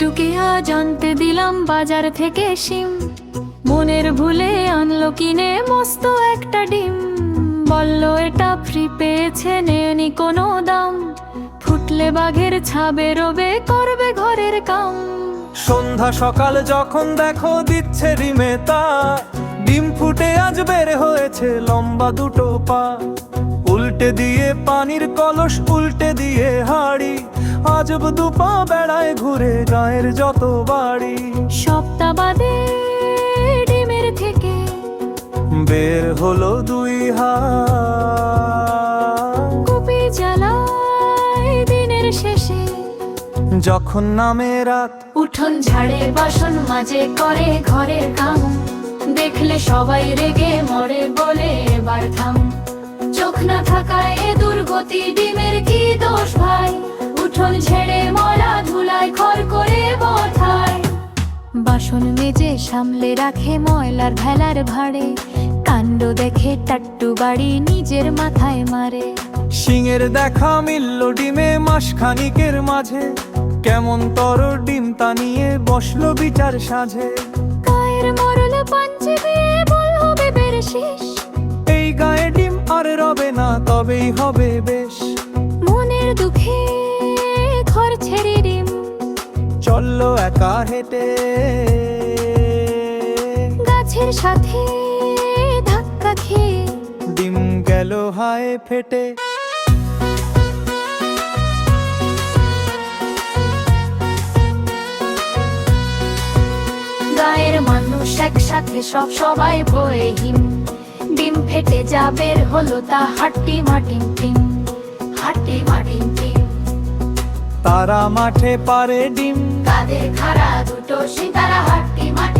টুটুকে আজ আনতে দিলাম বাজার থেকে শিম? মনের ভুলে আনলো কিনে মস্ত একটা ডিম। বলল, এটা ফ্রি পেয়েছে, নেয়নি কোনো দাম। ফুটলে বাঘের ছাবে রবে, করবে ঘরের কাম। সন্ধ্যা সকাল যখন দেখো দিচ্ছে রিমে তা, ডিম ফুটে আজ বের হয়েছে লম্বা দুটো পা। উল্টে দিয়ে পানির কলস, উল্টে দিয়ে হাড়ি আজব দুপা বেড়ায় ঘুরে গায়ের যত বাড়ি। সপ্তাহ বাদে ডিমের থেকে বের হলো দুই হাত। কুপি জ্বালায় দিনের শেষে। যখন নামে রাত উঠোন ঝাড়ে বাসন মাঝে করে ঘরের কাম দেখলে সবাই রেগে মরে বলে এবার থাম। চোখ না থাকায় এ দুর্গতি ডিমের কি দোষ ভাই? মেজে সামলে রাখে ময়লার ভেলার ভাড়ে কাণ্ড দেখে টাট্টু বাড়ি নিজের মাথায় মারে। সিংয়ের দেখা মিলল ডিমে মাস খানিকের মাঝে কেমন তর ডিম তা নিয়ে বসল বিচার সাঝে। গায়ের মরল পাঞ্চে দিয়ে বল হবে বের শেষ। এই গায়ে ডিম আর রবে না তবেই হবে বেশ। মনের দুঃখে ঘর ছেড়ে ডিম। চলল একা হেঁটে। গাছের সাথে ধাক্কা খেয়ে ডিম গেল হায় ফেটে। গায়ের মানুষ একসাথে সব সবাই বয়ে হিম। ডিম ফেটে যা বের হলো তা হাট্টি মাটিম টিম হাট্টি মাটিম টিম। তারা মাঠে পারে ডিম। কাদের খাড়া দুটো সিতারা হাট্টি মাটিম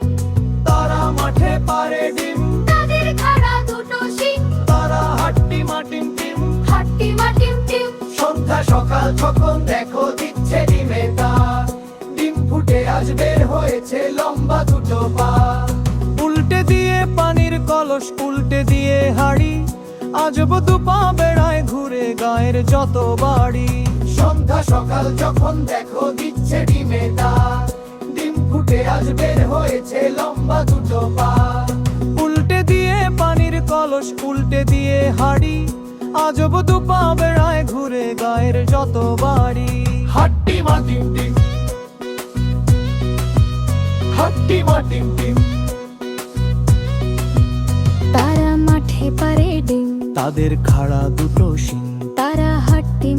হয়েছে লম্বা দুটো পা। উল্টে দিয়ে পানির কলস উল্টে দিয়ে হাড়ি। আজব দুপা বেড়ায় ঘুরে গায়ের যত বাড়ি। সন্ধ্যা সকাল যখন দেখো দিচ্ছে ডিমে তা ডিম ফুটে আজ বের হয়েছে লম্বা দুটো পা। উল্টে দিয়ে পানির কলস উল্টে দিয়ে হাড়ি। আজব দুপা বেড়ায় ঘুরে গায়ের যত বাড়ি। হাট্টি মাটিম টিম তারা মাঠে পারে ডিম। তাদের খাড়া দুটো সিং তারা হাট্টি